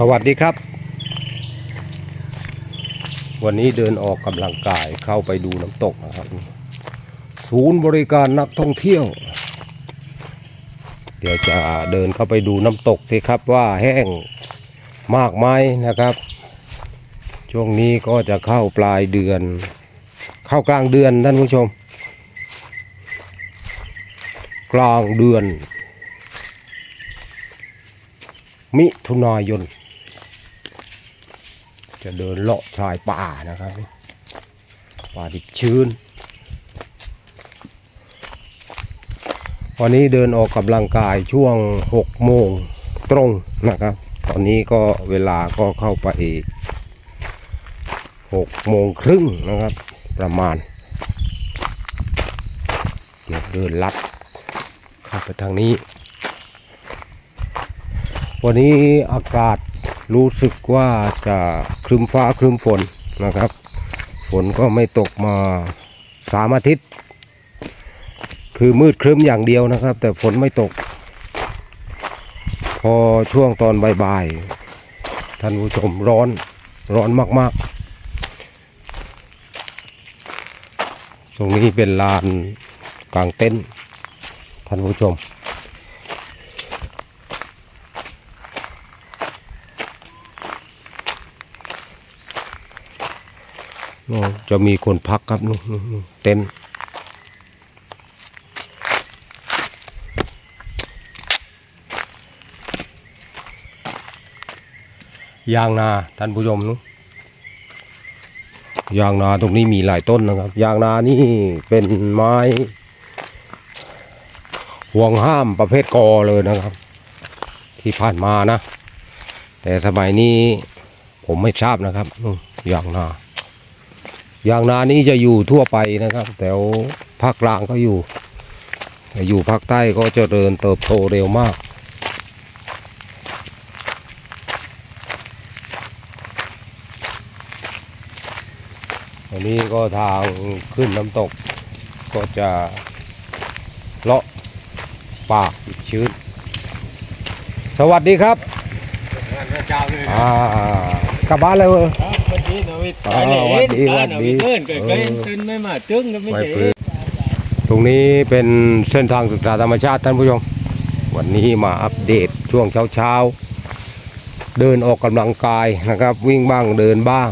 สวัสดีครับ วันนี้เดินออกกำลังกายเข้าไปดูน้ำตกนะครับ ศูนย์บริการนักท่องเที่ยว เดี๋ยวจะเดินเข้าไปดูน้ำตกสิครับว่าแห้งมากไหมนะครับ ช่วงนี้ก็จะเข้าปลายเดือน เข้ากลางเดือนท่านผู้ชม กลางเดือนมิถุนายน จะเดินเลาะชายป่านะครับ ป่าดิบชื้น วันนี้เดินออกกำลังกายช่วง6โมงตรงนะครับ ตอนนี้ก็เวลาก็เข้าไป6โมงครึ่งนะครับ ประมาณเดี๋ยวเดินลัดเข้าไปทางนี้ วันนี้อากาศ รู้สึกว่าจะครึมฟ้าครึมฝนนะครับ ฝนก็ไม่ตกมาสามอาทิตย์ คือมืดครึ้มอย่างเดียวนะครับ แต่ฝนไม่ตก พอช่วงตอนบ่ายๆท่านผู้ชมร้อนร้อนมากๆ ตรงนี้เป็นลานกลางเต็นท์ท่านผู้ชม จะมีคนพักครับนู่นเต็นยางนาท่านผู้ชมนู้นยางนาตรงนี้มีหลายต้นนะครับ ยางนานี่เป็นไม้ห่วงห้ามประเภทกอเลยนะครับ ที่ผ่านมานะ แต่สมัยนี้ผมไม่ทราบนะครับนู่นยางนา ย่างนานี้จะอยู่ทั่วไปนะครับแต่วภาคกลางก็อยู่แต่อยู่ภาคใต้ก็เจริญเติบโตเร็วมาก อันนี้ก็ทางขึ้นน้ำตกก็จะเลาะป่าชื้น สวัสดีครับ เจ้าเลย อ่ากลับบ้านเลยเว้ยวั นี่นาวิทย์อ๋อหวัดดีวัดดีเอิ้นเกิดเอเกิอนตื่นไม่มาตึงก็ไม่ใช่ตรงนี้เป็นเส้นทางศึกษาธรรมชาติท่านผู้ชม วันนี้มาอัปเดตช่วงเช้าเช้าเดินออกกำลังกายนะครับ วิ่งบ้างเดินบ้าง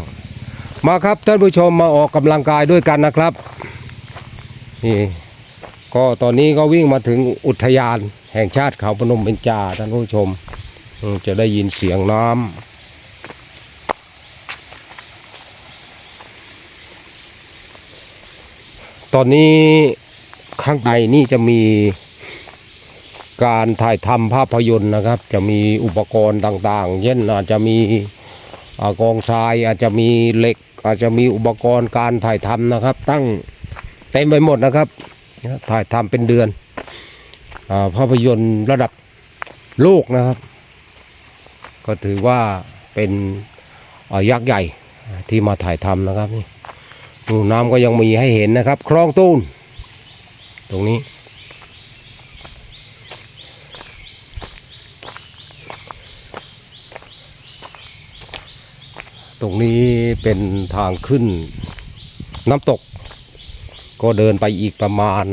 มาครับท่านผู้ชมมาออกกำลังกายด้วยกันนะครับนี่ก็ตอนนี้ก็วิ่งมาถึงอุทยานแห่งชาติเขาพนมเบญจาท่านผู้ชมอืมจะได้ยินเสียงน้ำ ตอนนี้ข้างในนี่จะมีการถ่ายทำภาพยนตร์นะครับ จะมีอุปกรณ์ต่างๆ เช่นอาจจะมีอกองทรายอาจจะมีเหล็ก อาจจะมีอุปกรณ์การถ่ายทำนะครับ ตั้งเต็มไปหมดนะครับ ถ่ายทำเป็นเดือนอภาพยนตร์ระดับโลกนะครับ ก็ถือว่าเป็นยักษ์ใหญ่ที่มาถ่ายทำนะครับนี่ นู่นน้ำก็ยังมีให้เห็นนะครับ คลองตูน ตรงนี้ตรงนี้เป็นทางขึ้นน้ำตก ก็เดินไปอีกประมาณ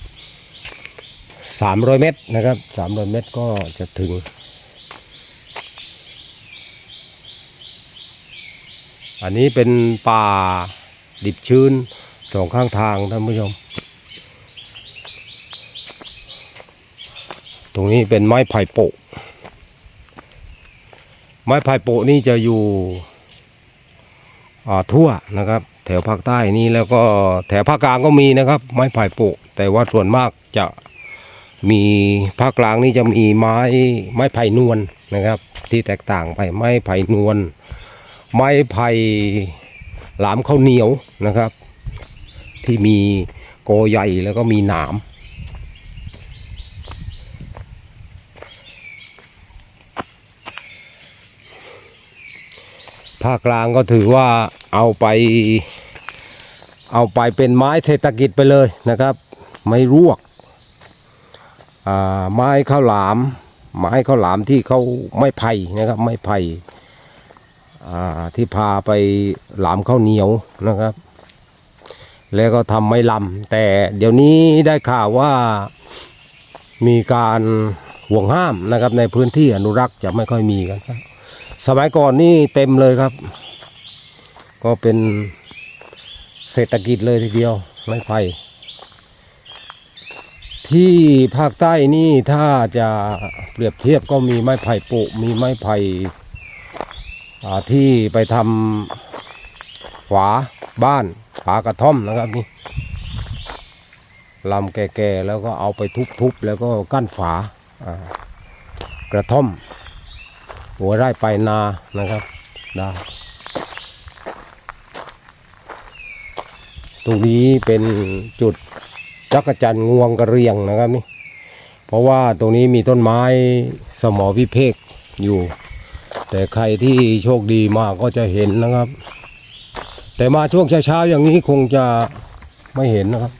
300 เมตรนะครับ 300 เมตรก็จะถึง อันนี้เป็นป่าดิบชื้นสองข้างทางท่านผู้ชม ตรงนี้เป็นไม้ไผ่โปะ ไม้ไผ่โปะนี่จะอยู่ทั่วนะครับ แถวภาคใต้นี่แล้วก็แถวภาคกลางก็มีนะครับ ไม้ไผ่โปะ แต่ว่าส่วนมากจะมีภาคกลางนี่จะมีไม้ไม้ไผ่นวลนะครับ ที่แตกต่างไปไม้ไผ่นวล ไม้ไผ่หลามข้าวเหนียวนะครับ ที่มีโกใหญ่แล้วก็มีหนามภาคกลางก็ถือว่าเอาไปเอาไปเป็นไม้เศรษฐกิจไปเลยนะครับ ไม่รวกอ่าไม้ข้าวหลาม ไม้ข้าวหลามที่เขาไม่ไผ่นะครับไม่ไผ่ ที่พาไปหลามข้าวเหนียวนะครับ แล้วก็ทำไม้ลำแต่เดี๋ยวนี้ได้ข่าวว่ามีการห่วงห้ามนะครับในพื้นที่อนุรักษ์จะไม่ค่อยมีกันครับ สมัยก่อนนี่เต็มเลยครับ ก็เป็นเศรษฐกิจเลยทีเดียวไม้ไผ่ที่ภาคใต้นี่ถ้าจะเปรียบเทียบก็มีไม้ไผ่ปุมีไม้ไผ่ ที่ไปทำฝาบ้านฝากระท่อมนะครับนี่ลำแก่ๆแล้วก็เอาไปทุบๆแล้วก็กั้นฝากระท่อม หัวไร่ไปนานะครับได้ตรงนี้เป็นจุดจักจันงวงกระเรียงนะครับนี่ เพราะว่าตรงนี้มีต้นไม้สมอพิเภกอยู่ แต่ใครที่โชคดีมากก็จะเห็นนะครับ แต่มาช่วงเช้าๆอย่างนี้คงจะไม่เห็นนะครับ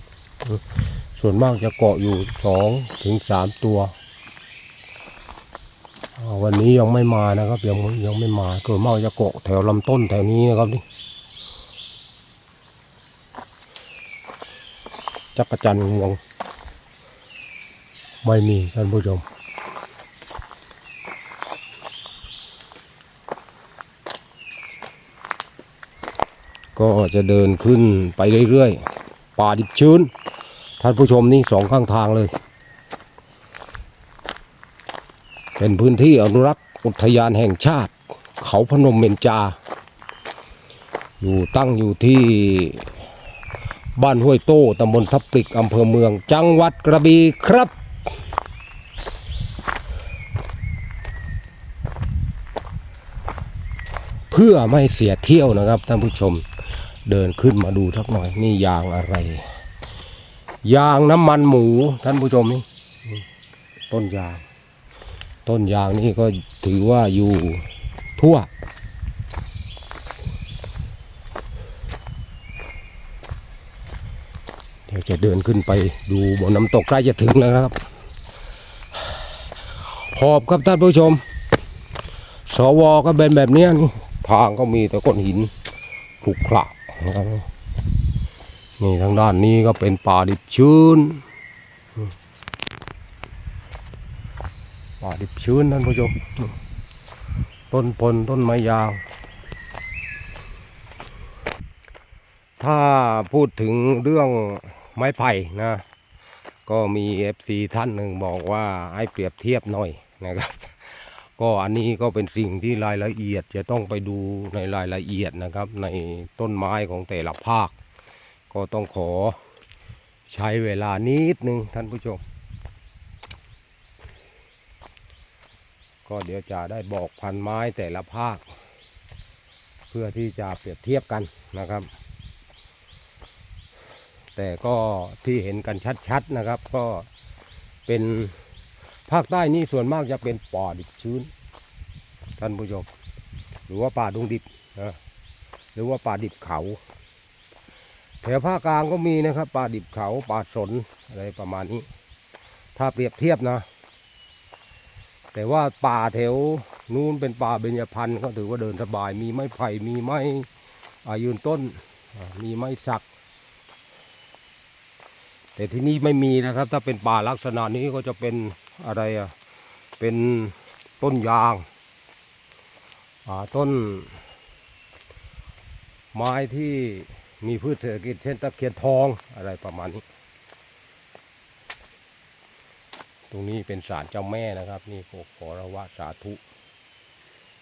ส่วนมากจะเกาะอยู่สองถึงสามตัว วันนี้ยังไม่มานะครับ ยังยังไม่มาส่วนมากจะเกาะแถวลำต้นแถวนี้นะครับนี่จักรจันทร์งวงไม่มีท่านผู้ชม ก็จะเดินขึ้นไปเรื่อยๆ ป่าดิบชื้น ท่านผู้ชมนี่สองข้างทางเลย เป็นพื้นที่อนุรักษ์อุทยานแห่งชาติ เขาพนมเมนจา อยู่ตั้งอยู่ที่บ้านห้วยโต้ตำบลทับปลิกอำเภอเมือง จังหวัดกระบี่ครับเพื่อไม่เสียเที่ยวนะครับท่านผู้ชม เดินขึ้นมาดูสักหน่อย นี่ยางอะไร ยางน้ำมันหมู ท่านผู้ชมนี่ต้นยาง ต้นยางนี่ก็ถือว่าอยู่ทั่ว เดี๋ยวจะเดินขึ้นไปดูบนน้ำตกใกล้จะถึงแล้วนะครับหอบครับท่านผู้ชม สวก็เป็นแบบนี้นี่ทางก็มีแต่ก้อนหินขรุขระ นะครับนี่ทางด้านนี้ก็เป็นป่าดิบชื้น ป่าดิบชื้นท่านผู้ชม ต้นพลต้นไม้ยาว ถ้าพูดถึงเรื่องไม้ไผ่นะ ก็มี FC ท่านหนึ่งบอกว่าให้เปรียบเทียบหน่อยนะครับ ก็อันนี้ก็เป็นสิ่งที่รายละเอียดจะต้องไปดูในรายละเอียดนะครับ ในต้นไม้ของแต่ละภาค ก็ต้องขอใช้เวลานิดนึงท่านผู้ชม ก็เดี๋ยวจะได้บอกพันไม้แต่ละภาค เพื่อที่จะเปรียบเทียบกันนะครับ แต่ก็ที่เห็นกันชัดๆนะครับ ก็เป็น ภาคใต้นี่ส่วนมากจะเป็นป่าดิบชื้น ท่านผู้ชมหรือว่าป่าดงดิบนะหรือว่าป่าดิบเขา แถวภาคกลางก็มีนะครับ ป่าดิบเขาป่าสนอะไรประมาณนี้ ถ้าเปรียบเทียบนะ แต่ว่าป่าแถวนู้นเป็นป่าเบญจพรรณก็ถือว่าเดินสบาย มีไม้ไผ่มีไม้อายืนต้นมีไม้สัก แต่ที่นี่ไม่มีนะครับ ถ้าเป็นป่าลักษณะนี้ก็จะเป็น อะไรอะเป็นต้นยางต้น ไม้ที่มีพืชเศรษฐกิจเช่นตะเคียนทองอะไรประมาณนี้ ตรงนี้เป็นศาลเจ้าแม่นะครับ นี่ขอขอระวะสาธุ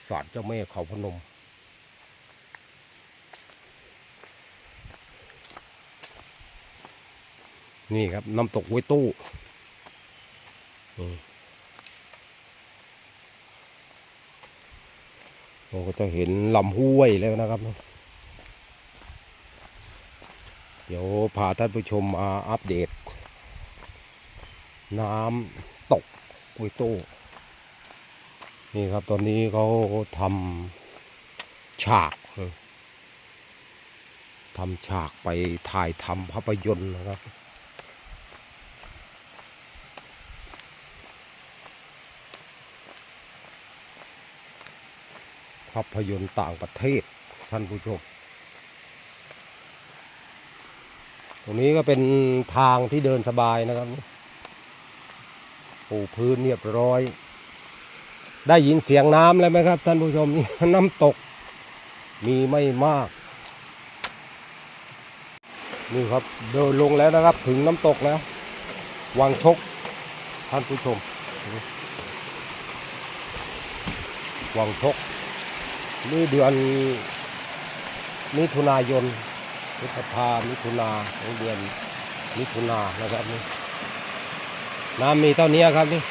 ศาลเจ้าแม่เขาพนมนี่ครับน้ำตกห้วยตู้ เราก็จะเห็นลำห้วยแล้วนะครับ เดี๋ยวพาท่านผู้ชมมาอัปเดต น้ำตกห้วยตู้นี่ครับตอนนี้เขาทำฉากทำฉากไปถ่ายทำภาพยนตร์นะครับ ภาพยนตร์ต่างประเทศท่านผู้ชม ตรงนี้ก็เป็นทางที่เดินสบายนะครับปูพื้นเรียบร้อย ได้ยินเสียงน้ำแล้วไหมครับ ท่านผู้ชมนี่น้ำตกมีไม่มาก นี่ครับเดินลงแล้วนะครับถึงน้ำตกแล้ววังชกท่านผู้ชมวังชก นี่เดือนมิถุนายนพฤษภามิถุนาของเดือนมิถุนานะครับนี่น้ำมีเท่านี้ครับนี่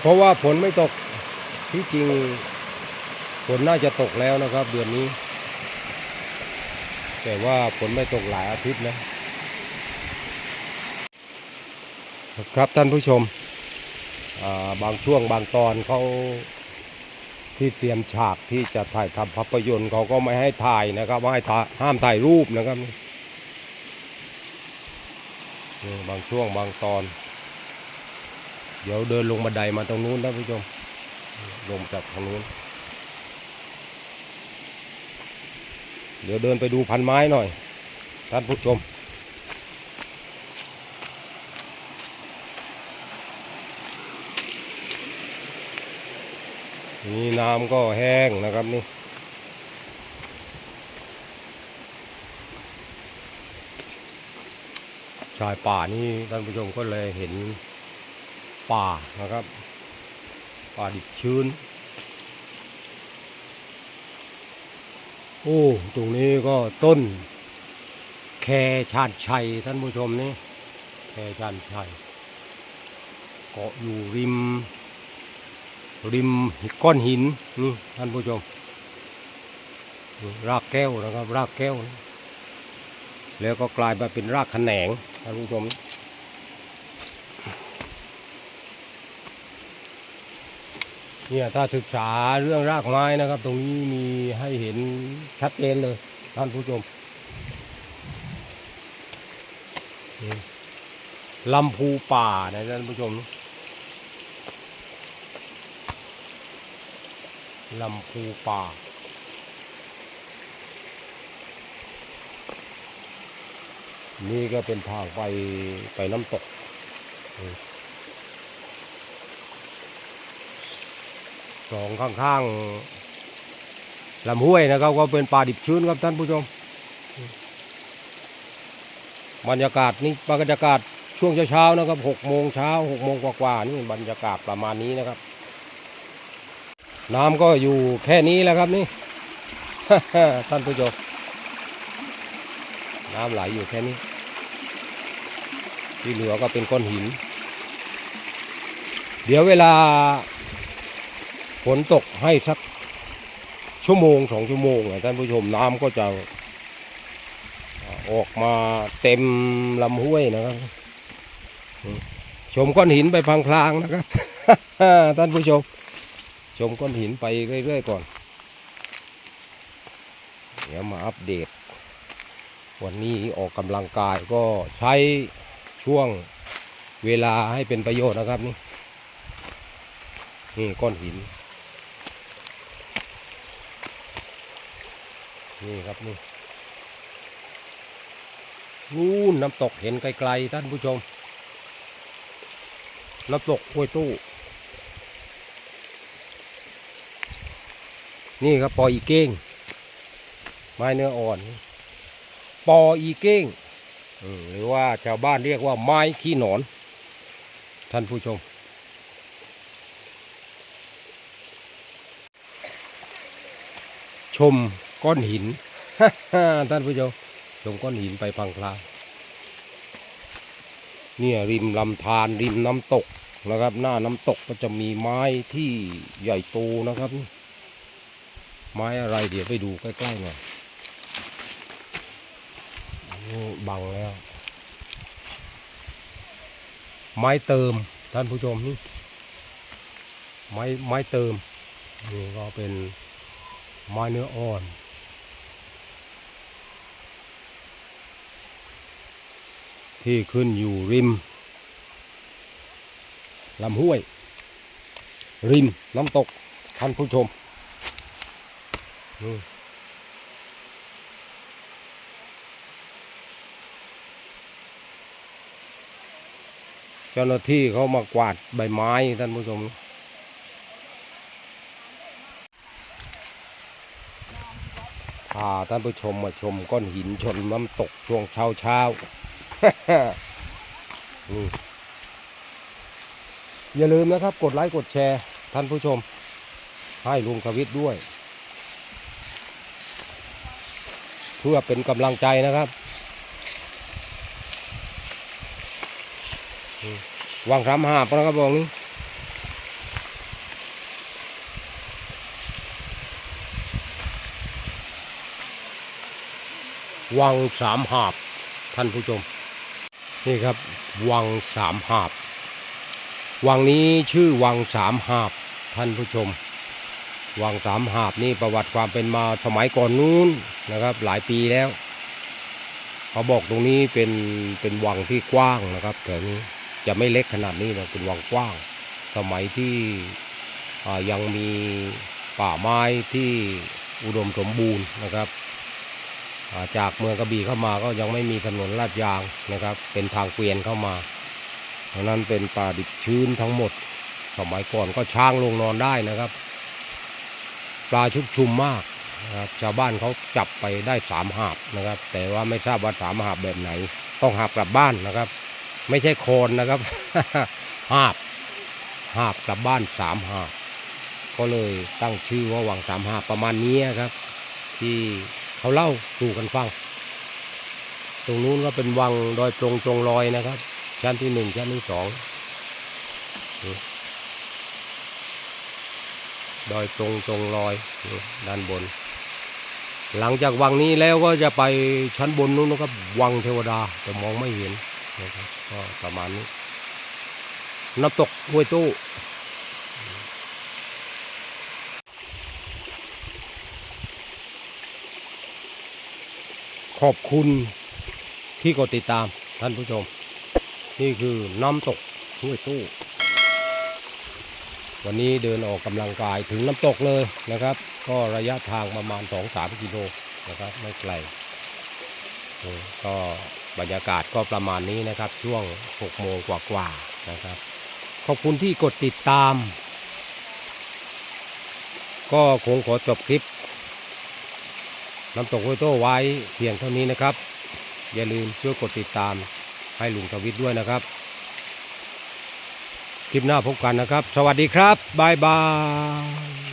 เพราะว่าฝนไม่ตกที่จริงฝนน่าจะตกแล้วนะครับ เดือนนี้ แต่ว่าฝนไม่ตกหลายอาทิตย์แล้วครับท่านผู้ชม บางช่วงบางตอนเขาที่เตรียมฉากที่จะถ่ายทำภาพยนตร์เขาก็ไม่ให้ถ่ายนะครับไม่ให้ถ่ายห้ามถ่ายรูปนะครับบางช่วงบางตอน เดี๋ยวเดินลงบันไดมาตรงนู้นท่านผู้ชมลงจากทางนู้น เดี๋ยวเดินไปดูพันไม้หน่อยท่านผู้ชม นี่น้ำก็แห้งนะครับนี่ ชายป่านี่ท่านผู้ชมก็เลยเห็นป่านะครับ ป่าดิบชื้น โอ้ ตรงนี้ก็ต้น แคชาญชัยท่านผู้ชมนี่ แคชาญชัยเกาะอยู่ริม ริมก้อนหินนี่ท่านผู้ชมรากแก้วนะครับ รากแก้วนะแล้วก็กลายมาเป็นรากแขนงท่านผู้ชมเนี่ยถ้าศึกษาเรื่องรากไม้นะครับ ตรงนี้มีให้เห็นชัดเจนเลย ท่านผู้ชมลำพูป่านะท่านผู้ชม ลำพูป่า นี่ก็เป็นทางไปไปน้ำตก สองข้างๆลำห้วยนะครับก็เป็นป่าดิบชื้นครับท่านผู้ชม บรรยากาศนี่บรรยากาศช่วงเช้าๆนะครับหกโมงเช้าหกโมงกว่าๆนี่บรรยากาศประมาณนี้นะครับ น้ำก็อยู่แค่นี้แหล้วครับนี่ ท่านผู้ชมน้ำไหลอยู่แค่นี้ ที่เหลือก็เป็นก้อนหิน เดี๋ยวเวลาฝนตกให้สักชั่วโมงสองชั่วโมงอะท่านผู้ชมน้ำก็จะออกมาเต็มลำห้วยนะครับ ชมก้อนหินไปพลางๆนะครับ ท่านผู้ชม ชมก้อนหินไปเรื่อยๆ ก่อน เดี๋ยวมาอัปเดต วันนี้ออกกำลังกายก็ใช้ช่วงเวลาให้เป็นประโยชน์นะครับนี่นี่ก้อนหิน นี่ครับนี่นู่นน้ำตกเห็นไกลๆท่านผู้ชม น้ำตกห้วยตู้ นี่ครับปออีเก้ง ไม้เนื้ออ่อน ปออีเก้งหรือว่าชาวบ้านเรียกว่าไม้ขี้หนอน ท่านผู้ชม ชมก้อนหินท่านผู้ชมชมก้อนหินไปพังพลาเนี่ยริมลำธารริมน้ำตกนะครับ หน้าน้ำตกก็จะมีไม้ที่ใหญ่โตนะครับ ไม้อะไรเดี๋ยวไปดูใกล้ๆหน่อยนี่บังแล้ว ไม้เติมท่านผู้ชมนี่ไม้ไม้เติมนี่ก็เป็นไม้เนื้ออ่อนที่ขึ้นอยู่ริมลำห้วย ริมน้ำตกท่านผู้ชม อืมเจ้าหน้าที่เขามากวาดใบไม้ท่านผู้ชมพาท่านผู้ชมมาชมก้อนหินชนน้ำตกช่วงเช้าเช้านี่อย่าลืมนะครับ กดไลค์กดแชร์ท่านผู้ชม ให้ลุงทวิทด้วย เพื่อเป็นกำลังใจนะครับวางสามหาบนะครับบอกนี้วังสามหาบท่านผู้ชม นี่ครับ วังสามหาบ วังนี้ชื่อวังสามหาบท่านผู้ชม วังสามหาบนี่ประวัติความเป็นมาสมัยก่อนนู้น นะครับหลายปีแล้ว เขาบอกตรงนี้เป็นเป็นวังที่กว้างนะครับแต่นี้จะไม่เล็กขนาดนี้นะเป็นวังกว้าง สมัยที่ยังมีป่าไม้ที่อุดมสมบูรณ์นะครับาจากเมืองกระบี่เข้ามาก็ยังไม่มีถนนลาดยางนะครับ เป็นทางเกวียนเข้ามาเพราะนั้นเป็นป่าดิบชื้นทั้งหมด สมัยก่อนก็ช้างลงนอนได้นะครับ ปลาชุกชุมมาก นะครับชาวบ้านเขาจับไปได้สามหาบนะครับ แต่ว่าไม่ทราบว่าสามหาบแบบไหน ต้องหาบกลับบ้านนะครับ ไม่ใช่โคนนะครับหาบหาบกลับบ้านสามหาบก็เลยตั้งชื่อว่าวังสามหาบประมาณนี้ครับ ที่เขาเล่าสู่กันฟังตรงนู้นก็เป็นวังดอยตรงจงลอยนะครับ ชั้นที่หนึ่งชั้นที่สองดอยตรงจงลอยด้านบน หลังจากวังนี้แล้วก็จะไปชั้นบนนู้นนะครับ วังเทวดาแต่มองไม่เห็นนะครับก็ประมาณนี้น้ำตกห้วยตู้ขอบคุณที่กดติดตามท่านผู้ชม นี่คือน้ำตกห้วยตู้ วันนี้เดินออกกำลังกายถึงน้ำตกเลยนะครับ ก็ระยะทางประมาณ 2-3 กิโลนะครับไม่ไกลอืมก็บรรยากาศก็ประมาณนี้นะครับช่วง 6 โมงกว่าๆนะครับ ขอบคุณที่กดติดตาม ก็คงขอจบคลิปน้ำตกห้วยโต้ไว้เพียงเท่านี้นะครับ อย่าลืมช่วยกดติดตามให้ลุงทวิทย์ด้วยนะครับ คลิปหน้าพบกันนะครับ สวัสดีครับบ๊ายบาย